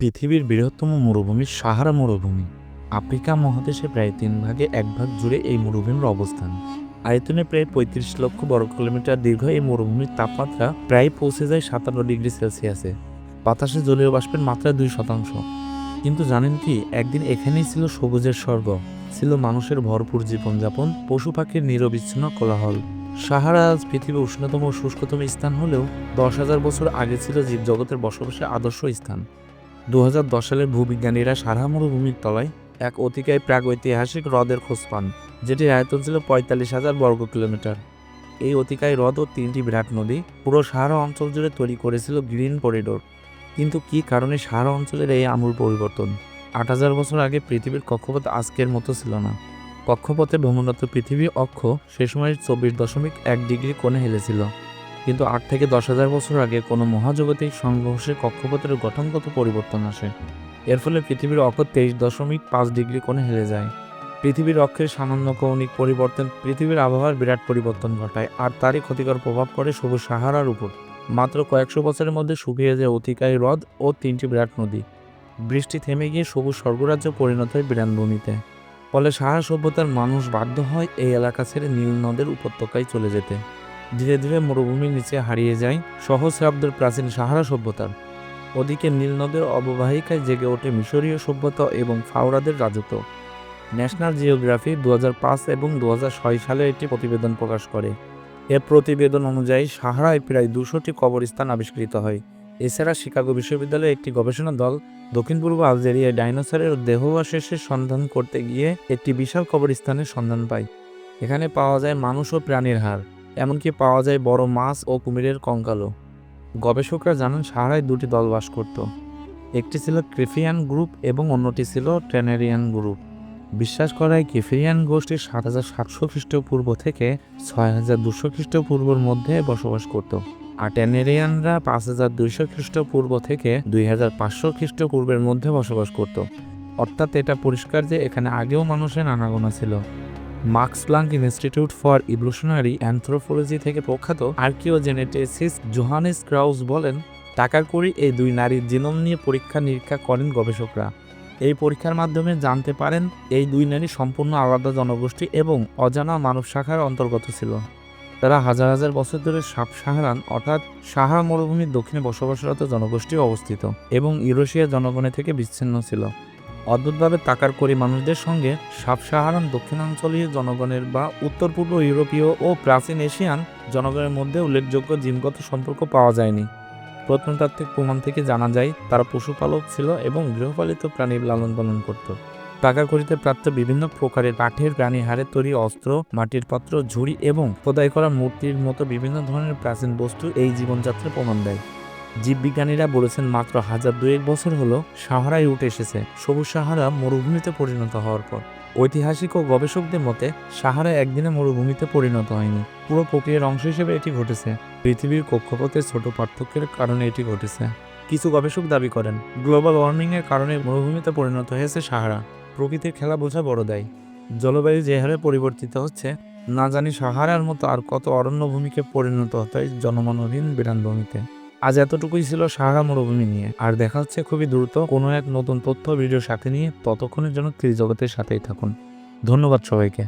পৃথিবীর বৃহত্তম মরুভূমি সাহারা মরুভূমি। আফ্রিকা মহাদেশে প্রায় তিন ভাগে এক ভাগ জুড়ে এই মরুভূমির অবস্থান। আয়তনে প্রায় পঁয়ত্রিশ লক্ষ বর্গ কিলোমিটার দীর্ঘ এই মরুভূমির তাপমাত্রা প্রায় পৌঁছে যায় সাতান্ন ডিগ্রি সেলসিয়াসে। বাতাসে জলীয় বাষ্পের মাত্রা দুই শতাংশ। কিন্তু জানেন কি, একদিন এখানেই ছিল সবুজের স্বর্গ। ছিল মানুষের ভরপুর জীবনযাপন, পশু পাখির নিরবিচ্ছিন্ন কোলাহল। সাহারা আজ পৃথিবীর উষ্ণতম ও শুষ্কতম স্থান হলেও দশ হাজার বছর আগে ছিল জীবজগতের বসবাসের আদর্শ স্থান। দু হাজার দশ সালের ভূবিজ্ঞানীরা সারা মরুভূমির তলায় এক অতিকায় প্রাগৈতিহাসিক হ্রদের খোঁজ পান যেটির আয়তন ছিল পঁয়তাল্লিশ হাজার বর্গ কিলোমিটার। এই অতিকায় হ্রদ ও তিনটি বিরাট নদী পুরো সাহারা অঞ্চল জুড়ে তৈরি করেছিল গ্রিন করিডোর। কিন্তু কী কারণে সাহারা অঞ্চলের এই আমূল পরিবর্তন? আট হাজার বছর আগে পৃথিবীর কক্ষপথ আজকের মতো ছিল না। কক্ষপথে ভ্রমণরত পৃথিবীর অক্ষ সে সময় চব্বিশ দশমিক এক ডিগ্রি কোণে হেলেছিল। কিন্তু আট থেকে দশ হাজার বছর আগে কোনো মহাজাগতিক সংঘর্ষে কক্ষপথের গঠনগত পরিবর্তন আসে। এর ফলে পৃথিবীর অক্ষ তেইশ দশমিক পাঁচ ডিগ্রি কোণে হেলে যায়। পৃথিবীর অক্ষের সামান্য কৌণিক পরিবর্তন পৃথিবীর আবহাওয়ার বিরাট পরিবর্তন ঘটায়, আর তারই ক্ষতিকর প্রভাব পড়ে সবুজ সাহারার উপর। মাত্র কয়েকশো বছরের মধ্যে শুকিয়ে যায় অতিকায় হ্রদ ও তিনটি বিরাট নদী। বৃষ্টি থেমে গিয়ে সবুজ স্বর্গরাজ্য পরিণত হয় বিরানভূমিতে ফলে সাহারা সভ্যতার মানুষ বাধ্য হয় এই এলাকা ছেড়ে নীল নদের উপত্যকায় চলে যেতে। ধীরে ধীরে মরুভূমির নিচে হারিয়ে যায় সহস্রাব্দের প্রাচীন সাহারা সভ্যতার ওদিকে নীলনদের অববাহিকায় জেগে ওঠে মিশরীয় সভ্যতা এবং ফাওরাদের রাজত্ব। ন্যাশনাল জিওগ্রাফি দু হাজার পাঁচ এবং দু হাজার ছয় সালে একটি প্রতিবেদন প্রকাশ করে। এ প্রতিবেদন অনুযায়ী সাহারায় প্রায় দুশোটি কবরস্থান আবিষ্কৃত হয়। এছাড়া শিকাগো বিশ্ববিদ্যালয়ের একটি গবেষণা দল দক্ষিণ পূর্ব আলজেরিয়ায় ডাইনোসরের দেহাবশেষের সন্ধান করতে গিয়ে একটি বিশাল কবরস্থানের সন্ধান পায়। এখানে পাওয়া যায় মানুষ ও প্রাণীর হাড়। এমনকি পাওয়া যায় বড় মাছ ও কুমিরের কঙ্কালও। গবেষকরা জানান সাহারায় দুটি দল বাস করত। একটি ছিল ক্রিফিয়ান গ্রুপ এবং অন্যটি ছিল ট্রেনেরিয়ান গ্রুপ। বিশ্বাস করা হয় কিফিরিয়ান গোষ্ঠী সাত হাজার সাতশো খ্রিস্টপূর্ব থেকে ছয় হাজার দুশো খ্রিস্টপূর্বর মধ্যে বসবাস করত। আর টেনেরিয়ানরা পাঁচ হাজার দুইশো খ্রিস্টপূর্ব থেকে দুই হাজার পাঁচশো খ্রিস্টপূর্বের মধ্যে বসবাস করত। অর্থাৎ এটা পরিষ্কার যে এখানে আগেও মানুষের আনাগোনা ছিল। Max Planck Institute for evolutionary anthropology থেকে প্রখ্যাত আর্কিওজেনেটিসিস্ট জোহানেস ক্রাউস বলেন টাকার করি এই দুই নারীর জিনোম নিয়ে পরীক্ষা নিরীক্ষা করেন গবেষকরা। এই পরীক্ষার মাধ্যমে জানতে পারেন, এই দুই নারী সম্পূর্ণ আলাদা জনগোষ্ঠী এবং অজানা মানব শাখার অন্তর্গত ছিল। তারা হাজার হাজার বছর ধরে সাব সাহারান অর্থাৎ সাহারা মরুভূমির দক্ষিণে বসবাসরত জনগোষ্ঠী অবস্থিত এবং ইউরোশিয়া জনগণের থেকে বিচ্ছিন্ন ছিল। অদ্ভুতভাবে তাকার করি মানুষদের সঙ্গে সাব সাহারান দক্ষিণাঞ্চলীয় জনগণের বা উত্তর পূর্ব ইউরোপীয় ও প্রাচীন এশিয়ান জনগণের মধ্যে উল্লেখযোগ্য জিনগত সম্পর্ক পাওয়া যায়নি। প্রত্নতাত্ত্বিক প্রমাণ থেকে জানা যায়, তারা পশুপালক ছিল এবং গৃহপালিত প্রাণী লালন পালন করত। টাকাকড়িতে প্রাপ্ত বিভিন্ন প্রকারের কাঠের প্রাণী হাড়ের তৈরি অস্ত্র, মাটির পাত্র, ঝুড়ি এবং খোদাই করা মূর্তির মতো বিভিন্ন ধরনের প্রাচীন বস্তু এই জীবনযাত্রার প্রমাণ দেয়। জীববিজ্ঞানীরা বলেছেন মাত্র হাজার দুয়েক বছর হলো সাহারায় উঠে এসেছে। সবুজ সাহারা মরুভূমিতে পরিণত হওয়ার পর। ঐতিহাসিক ও গবেষকদের মতে, সাহারা একদিনে মরুভূমিতে পরিণত হয়নি। পুরো প্রক্রিয়ার অংশ হিসেবে এটি ঘটেছে। পৃথিবীর কক্ষপথের ছোট পার্থক্যের কারণে এটি ঘটেছে। কিছু গবেষক দাবি করেন, গ্লোবাল ওয়ার্মিংয়ের কারণে মরুভূমিতে পরিণত হয়েছে সাহারা। প্রকৃতির খেলা বোঝা বড় দেয়। জলবায়ু যে হারে পরিবর্তিত হচ্ছে, না জানি সাহারার মতো আর কত অরণ্য ভূমিকে পরিণত হতে জনমানবহীন বিরানভূমিতে। আজ এতটুকুই ছিল সাহারা মরুভূমি নিয়ে। আর দেখা হচ্ছে খুবই দ্রুত কোনো এক নতুন তথ্য ভিডিওর সাথে নিয়ে ততক্ষণের জন্য ত্রিজগতের সাথেই থাকুন। ধন্যবাদ সবাইকে।